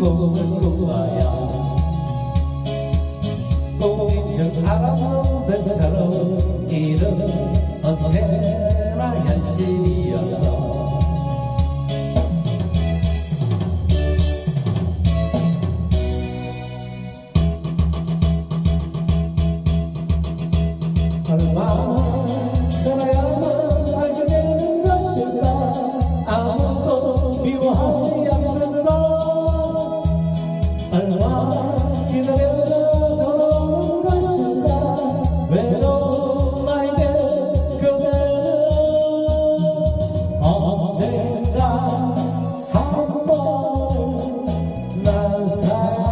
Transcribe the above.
꿈꿔야. 꿈인 줄 알았던 내 새로운 이름 언제나 현실이었어 얼마나 dançar.